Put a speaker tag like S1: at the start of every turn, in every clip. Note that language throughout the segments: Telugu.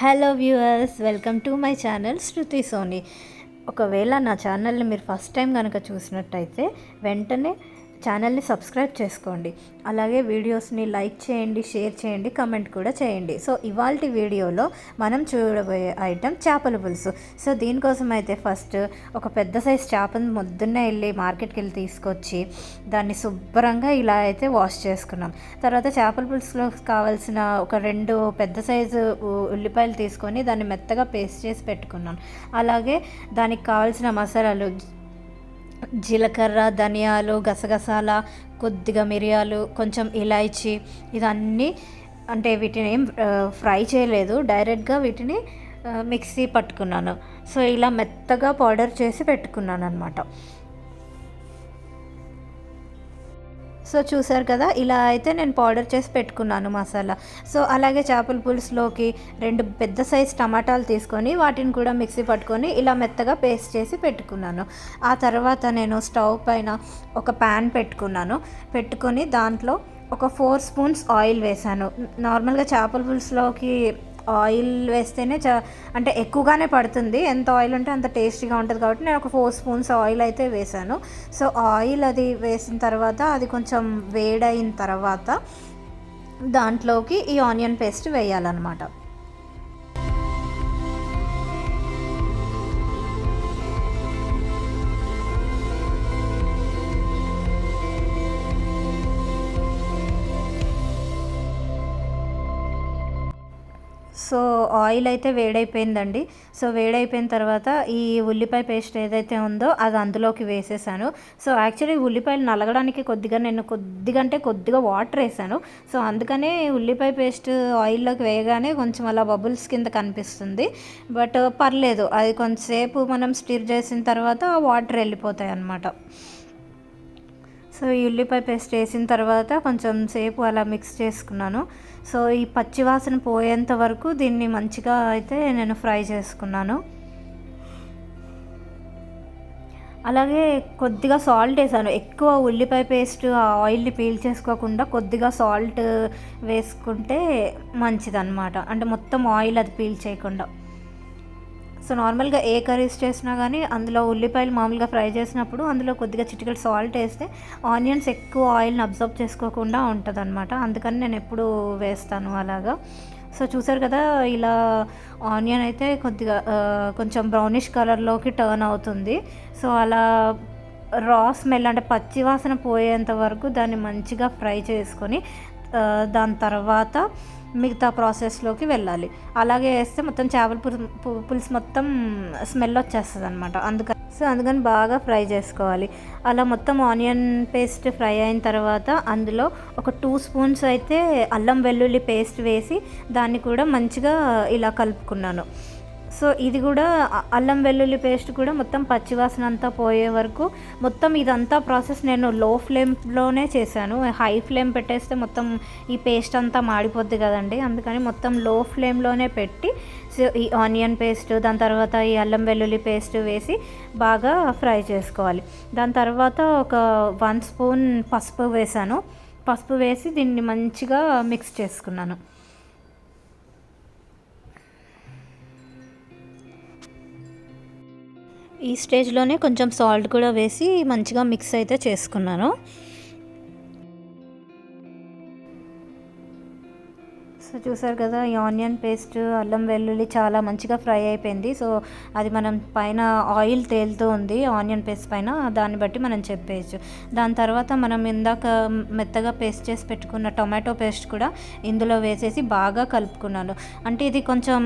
S1: Hello viewers welcome to my channel Shruti Soni. ఒకవేళ నా ఛానల్ని మీరు ఫస్ట్ టైం కనుక చూసినట్టయితే వెంటనే ఛానల్ని సబ్స్క్రైబ్ చేసుకోండి. అలాగే వీడియోస్ని లైక్ చేయండి షేర్ చేయండి కమెంట్ కూడా చేయండి. సో ఇవాళ వీడియోలో మనం చూడబోయే ఐటెం చేపల పులుసు. సో దీనికోసం అయితే ఫస్ట్ ఒక పెద్ద సైజ్ చేపను మొద్దున్నే వెళ్ళి మార్కెట్కి వెళ్ళి తీసుకొచ్చి దాన్ని శుభ్రంగా ఇలా అయితే వాష్ చేసుకున్నాం. తర్వాత చేపల పులుసులో కావాల్సిన ఒక రెండు పెద్ద సైజు ఉల్లిపాయలు తీసుకొని దాన్ని మెత్తగా పేస్ట్ చేసి పెట్టుకున్నాను అలాగే దానికి కావాల్సిన మసాలాలు జీలకర్ర ధనియాలు గసగసాల కొద్దిగా మిరియాలు కొంచెం ఇలాయచి ఇదన్నీ అంటే వీటిని ఏం ఫ్రై చేయలేదు. డైరెక్ట్గా వీటిని మిక్సీ పట్టుకున్నాను. సో ఇలా మెత్తగా పౌడర్ చేసి పెట్టుకున్నాను అనమాట సో చూసారు కదా ఇలా అయితే నేను పౌడర్ చేసి పెట్టుకున్నాను మసాలా. సో అలాగే చేపల పులుసులోకి రెండు పెద్ద సైజ్ టమాటాలు తీసుకొని వాటిని కూడా మిక్సీ పట్టుకొని ఇలా మెత్తగా పేస్ట్ చేసి పెట్టుకున్నాను. ఆ తర్వాత నేను స్టవ్ పైన ఒక ప్యాన్ పెట్టుకున్నాను. పెట్టుకొని దాంట్లో ఒక ఫోర్ స్పూన్స్ ఆయిల్ వేసాను. నార్మల్గా చేపల పులుసులోకి ఆయిల్ వేస్తేనే చ అంటే ఎక్కువగానే పడుతుంది. ఎంత ఆయిల్ ఉంటే అంత టేస్టీగా ఉంటుంది కాబట్టి నేను ఒక ఫోర్ స్పూన్స్ ఆయిల్ అయితే వేసాను సో ఆయిల్ అది వేసిన తర్వాత అది కొంచెం వేడైన తర్వాత దాంట్లోకి ఈ ఆనియన్ పేస్ట్ వేయాలన్నమాట. సో ఆయిల్ అయితే వేడైపోయిందండి. సో వేడైపోయిన తర్వాత ఈ ఉల్లిపాయ పేస్ట్ ఏదైతే ఉందో అది అందులోకి వేసేసాను. సో యాక్చువల్లీ ఉల్లిపాయలు నలగడానికి కొద్దిగా నేను కొద్దిగా అంటే కొద్దిగా వాటర్ వేసాను. సో అందుకనే ఉల్లిపాయ పేస్ట్ ఆయిల్లోకి వేయగానే కొంచెం అలా బబుల్స్ కింద కనిపిస్తుంది. బట్ పర్లేదు అది కొంతసేపు మనం స్టిర్ చేసిన తర్వాత వాటర్ వెళ్ళిపోతాయి అన్నమాట. సో ఈ ఉల్లిపాయ పేస్ట్ వేసిన తర్వాత కొంచెం సేపు అలా మిక్స్ చేసుకున్నాను. సో ఈ పచ్చివాసన పోయేంత వరకు దీన్ని మంచిగా అయితే నేను ఫ్రై చేసుకున్నాను. అలాగే కొద్దిగా సాల్ట్ వేసాను. ఎక్కువ ఉల్లిపాయ పేస్ట్ ఆ ఆయిల్ని పీల్ చేసుకోకుండా కొద్దిగా సాల్ట్ వేసుకుంటే మంచిదన్నమాట. అంటే మొత్తం ఆయిల్ అది పీల్ చేయకుండా. సో నార్మల్గా ఏ కర్రీస్ చేసినా కానీ అందులో ఉల్లిపాయలు మామూలుగా ఫ్రై చేసినప్పుడు అందులో కొద్దిగా చిటికలు సాల్ట్ వేస్తే ఆనియన్స్ ఎక్కువ ఆయిల్ని అబ్జర్వ్ చేసుకోకుండా ఉంటుంది అనమాట అందుకని నేను ఎప్పుడు వేస్తాను అలాగా. సో చూసారు కదా ఇలా ఆనియన్ అయితే కొద్దిగా కొంచెం బ్రౌనిష్ కలర్లోకి టర్న్ అవుతుంది. సో అలా రా స్మెల్ అంటే పచ్చి వాసన పోయేంత వరకు దాన్ని మంచిగా ఫ్రై చేసుకొని దాని తర్వాత మిగతా ప్రాసెస్లోకి వెళ్ళాలి. అలాగే వేస్తే మొత్తం చేపల పులుసు పులుసు మొత్తం స్మెల్ వచ్చేస్తుంది అనమాట అందుకని సో అందుకని బాగా ఫ్రై చేసుకోవాలి. అలా మొత్తం ఆనియన్ పేస్ట్ ఫ్రై అయిన తర్వాత అందులో ఒక టూ స్పూన్స్ అయితే అల్లం వెల్లుల్లి పేస్ట్ వేసి దాన్ని కూడా మంచిగా ఇలా కలుపుకున్నాను. సో ఇది కూడా అల్లం వెల్లుల్లి పేస్ట్ కూడా మొత్తం పచ్చివాసన అంతా పోయే వరకు మొత్తం ఇదంతా ప్రాసెస్ నేను లో ఫ్లేమ్లోనే చేశాను. హై ఫ్లేమ్ పెట్టేస్తే మొత్తం ఈ పేస్ట్ అంతా మాడిపోద్ది కదండి. అందుకని మొత్తం లో ఫ్లేమ్లోనే పెట్టి సో ఈ ఆనియన్ పేస్ట్ దాని తర్వాత ఈ అల్లం వెల్లుల్లి పేస్ట్ వేసి బాగా ఫ్రై చేసుకోవాలి. దాని తర్వాత ఒక వన్ స్పూన్ పసుపు వేసాను పసుపు వేసి దీన్ని మంచిగా మిక్స్ చేసుకున్నాను. ఈ స్టేజ్లోనే కొంచెం సాల్ట్ కూడా వేసి మంచిగా మిక్స్ అయితే చేసుకున్నాను. సో చూసారు కదా ఈ ఆనియన్ పేస్ట్ అల్లం వెల్లుల్లి చాలా మంచిగా ఫ్రై అయిపోయింది. సో అది మనం పైన ఆయిల్ తేలుతూ ఉంది ఆనియన్ పేస్ట్ పైన దాన్ని బట్టి మనం చెప్పేయచ్చు. దాని తర్వాత మనం ఇందాక మెత్తగా పేస్ట్ చేసి పెట్టుకున్న టొమాటో పేస్ట్ కూడా ఇందులో వేసేసి బాగా కలుపుకున్నాను. అంటే ఇది కొంచెం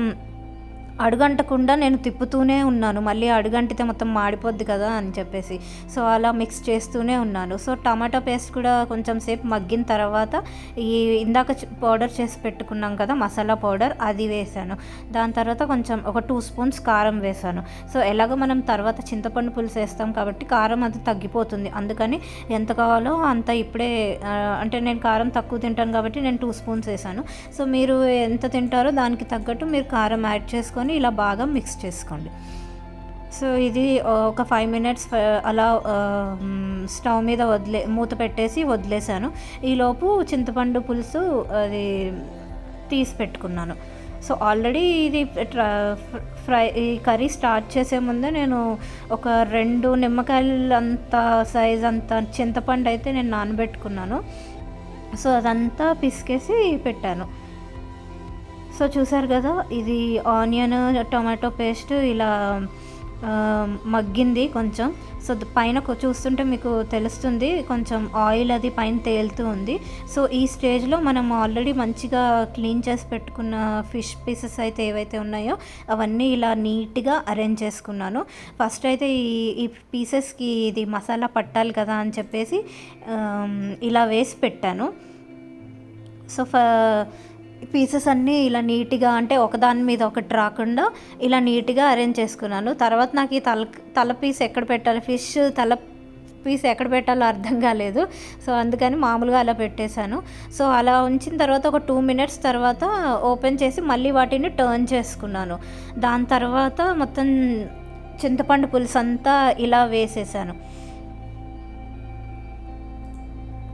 S1: అడుగంటకుండా నేను తిప్పుతూనే ఉన్నాను. మళ్ళీ అడుగంటితే మొత్తం మాడిపోద్ది కదా అని చెప్పేసి. సో అలా మిక్స్ చేస్తూనే ఉన్నాను. సో టమాటా పేస్ట్ కూడా కొంచెం సేపు మగ్గిన తర్వాత ఈ ఇందాక పౌడర్ చేసి పెట్టుకున్నాం కదా మసాలా పౌడర్ అది వేసాను. దాని తర్వాత కొంచెం ఒక టూ స్పూన్స్ కారం వేసాను. సో ఎలాగో మనం తర్వాత చింతపండు పులుసు వేస్తాం కాబట్టి కారం అది తగ్గిపోతుంది. అందుకని ఎంత కావాలో అంత ఇప్పుడే అంటే నేను కారం తక్కువ తింటాను కాబట్టి నేను టూ స్పూన్స్ వేసాను. సో మీరు ఎంత తింటారో దానికి తగ్గట్టు మీరు కారం యాడ్ చేసుకొని ఇలా బాగా మిక్స్ చేసుకోండి. సో ఇది ఒక ఫైవ్ మినిట్స్ అలా స్టవ్ మీద వదిలే మూత పెట్టేసి వదిలేసాను. ఈలోపు చింతపండు పులుసు అది తీసి పెట్టుకున్నాను. సో ఆల్రెడీ ఇది ట్ర- ఫ్రై ఈ కర్రీ స్టార్ట్ చేసే ముందే నేను ఒక రెండు నిమ్మకాయలు అంత సైజ్ అంత చింతపండు అయితే నేను నానబెట్టుకున్నాను. సో అదంతా పిసికేసి పెట్టాను. సో చూసారు కదా ఇది ఆనియన్ టొమాటో పేస్ట్ ఇలా మగ్గింది కొంచెం. సో పైన చూస్తుంటే మీకు తెలుస్తుంది కొంచెం ఆయిల్ అది పైన తేలుతూ ఉంది. సో ఈ స్టేజ్లో మనం ఆల్రెడీ మంచిగా క్లీన్ చేసి పెట్టుకున్న ఫిష్ పీసెస్ అయితే ఏవైతే ఉన్నాయో అవన్నీ ఇలా నీట్గా అరేంజ్ చేసుకున్నాను. ఫస్ట్ అయితే ఈ ఈ పీసెస్కి ఇది మసాలా పట్టాలి కదా అని చెప్పేసి ఇలా వేసి పెట్టాను. సో ఫ పీసెస్ అన్నీ ఇలా నీట్గా అంటే ఒకదాని మీద ఒకటి రాకుండా ఇలా నీట్గా అరేంజ్ చేసుకున్నాను. తర్వాత నాకు ఈ తల తల పీస్ ఎక్కడ పెట్టాలి ఫిష్ తల పీస్ ఎక్కడ పెట్టాలో అర్థం కాలేదు. సో అందుకని మామూలుగా అలా పెట్టేశాను. సో అలా ఉంచిన తర్వాత ఒక టూ మినిట్స్ తర్వాత ఓపెన్ చేసి మళ్ళీ వాటిని టర్న్ చేసుకున్నాను. దాని తర్వాత మొత్తం చింతపండు పులుసు అంతా ఇలా వేసేసాను.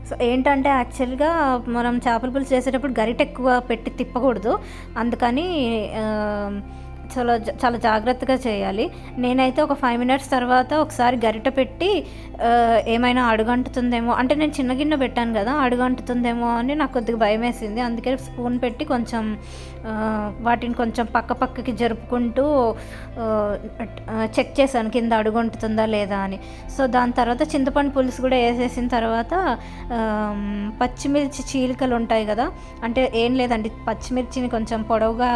S1: సో ఏంటంటే యాక్చువల్గా మనం చేపల పులుసు చేసేటప్పుడు గరిట ఎక్కువ పెట్టి తిప్పకూడదు. అందుకని చాలా చాలా జాగ్రత్తగా చేయాలి. నేనైతే ఒక ఫైవ్ మినిట్స్ తర్వాత ఒకసారి గరిట పెట్టి ఏమైనా అడుగంటుతుందేమో అంటే నేను చిన్న గిన్నె పెట్టాను కదా అడుగంటుతుందేమో అని నాకు కొద్దిగా భయం వేసింది అందుకే స్పూన్ పెట్టి కొంచెం వాటిని కొంచెం పక్క పక్కకి జరుపుకుంటూ చెక్ చేశాను కింద అడుగుంటుందా లేదా అని. సో దాని తర్వాత చింతపండు పులుసు కూడా వేసేసిన తర్వాత పచ్చిమిర్చి చీలికలు ఉంటాయి కదా అంటే ఏం లేదండి పచ్చిమిర్చిని కొంచెం పొడవుగా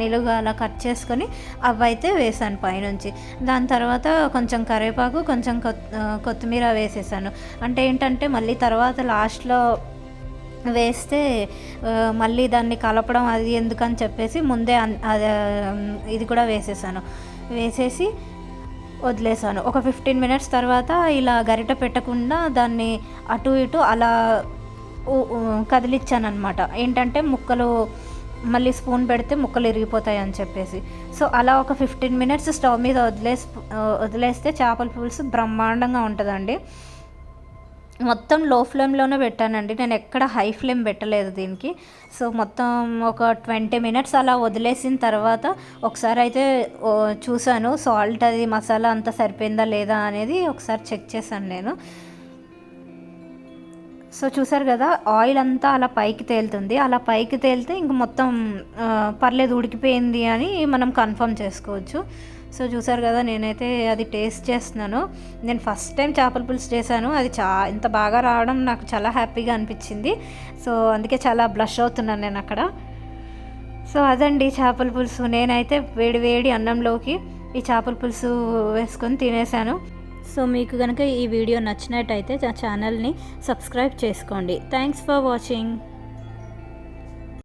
S1: నిలుగా అలా కట్ చేసుకొని అవి అయితే వేసాను పైనుంచి. దాని తర్వాత కొంచెం కరివేపాకు కొంచెం కొత్ కొత్తిమీర వేసేసాను. అంటే ఏంటంటే మళ్ళీ తర్వాత లాస్ట్లో వేస్తే మళ్ళీ దాన్ని కలపడం అది ఎందుకని చెప్పేసి ముందే అది, ఇది కూడా వేసేసాను. వేసేసి వదిలేసాను. ఒక ఫిఫ్టీన్ మినిట్స్ తర్వాత ఇలా గరిట పెట్టకుండా దాన్ని అటు ఇటు అలా కదిలిచ్చాను అనమాట ఏంటంటే ముక్కలు మళ్ళీ స్పూన్ పెడితే ముక్కలు ఇరిగిపోతాయి అని చెప్పేసి. సో అలా ఒక ఫిఫ్టీన్ మినిట్స్ స్టవ్ మీద వదిలేసి వదిలేస్తే చేపల పులుసు బ్రహ్మాండంగా ఉంటుందండి. మొత్తం లో ఫ్లేమ్లోనే పెట్టానండి. నేను ఎక్కడ హై ఫ్లేమ్ పెట్టలేదు దీనికి. సో మొత్తం ఒక ట్వంటీ మినిట్స్ అలా వదిలేసిన తర్వాత ఒకసారి అయితే చూశాను. సాల్ట్ అది మసాలా అంతా సరిపోయిందా లేదా అనేది ఒకసారి చెక్ చేశాను నేను. సో చూసారు కదా ఆయిల్ అంతా అలా పైకి తేలుతుంది. అలా పైకి తేలితే ఇంక మొత్తం పర్లేదు ఉడికిపోయింది అని మనం కన్ఫర్మ్ చేసుకోవచ్చు. సో చూసారు కదా నేనైతే అది టేస్ట్ చేస్తున్నాను. నేను ఫస్ట్ టైం చేపల పులుసు చేశాను. అది చా ఇంత బాగా రావడం నాకు చాలా హ్యాపీగా అనిపించింది. సో అందుకే చాలా బ్లష్ అవుతున్నాను నేను అక్కడ. సో అదండి చేపల పులుసు. నేనైతే వేడి వేడి అన్నంలోకి ఈ చేపల పులుసు వేసుకొని తినేసాను. సో మీకు కనుక ఈ వీడియో నచ్చినట్టయితే ఆ ఛానల్ని సబ్స్క్రైబ్ చేసుకోండి. Thanks for watching